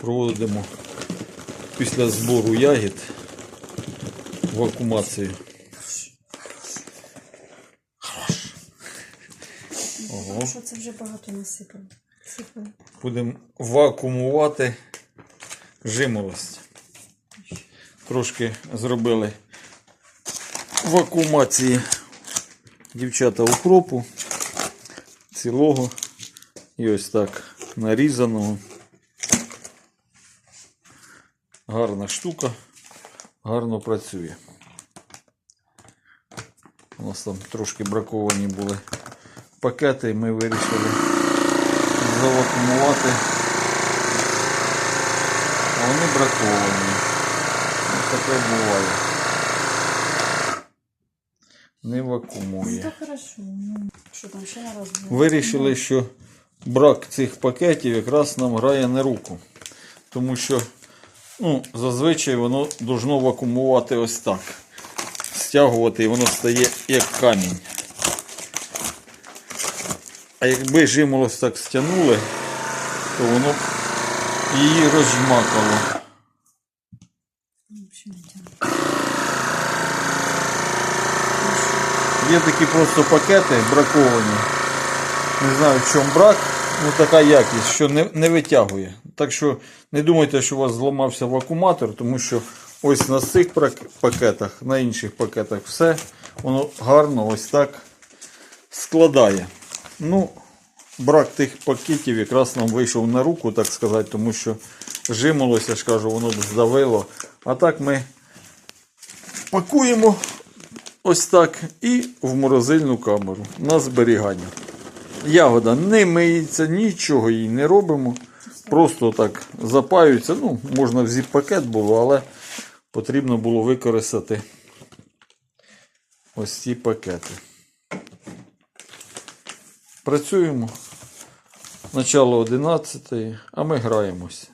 Проводимо після збору ягід вакуумацію. Ого. Що це вже багато насипало. Сипало. Будемо вакуумувати жимолость. Трошки зробили вакуумації дівчата укропу цілого і ось так нарізаного. Гарна штука, гарно працює. У нас там трошки браковані були пакети, і ми вирішили завакуумувати. А вони браковані. Ось таке буває. Не Ну, вакуумує. Ну, на? Вирішили, що брак цих пакетів якраз нам грає на руку. Тому що ну, зазвичай воно должно вакуумувати ось так. Стягувати і воно стає як камінь. А якби жимолость так стягнули, то воно б її тягне. Є такі просто пакети браковані. Не знаю, в чому брак. Ну така якість, що не, не витягує. Так що не думайте, що у вас зламався вакууматор, тому що ось на цих пакетах, на інших пакетах все, воно гарно ось так складає. Ну, брак тих пакетів якраз нам вийшов на руку, так сказати, тому що жимолося, ж кажу, воно здавило. А так ми пакуємо ось так і в морозильну камеру на зберігання. Ягода не миється, нічого їй не робимо. Просто так запаюється. Ну, можна в зіп-пакет було, але потрібно було використати ось ці пакети. Працюємо. Начало 11, а ми граємось.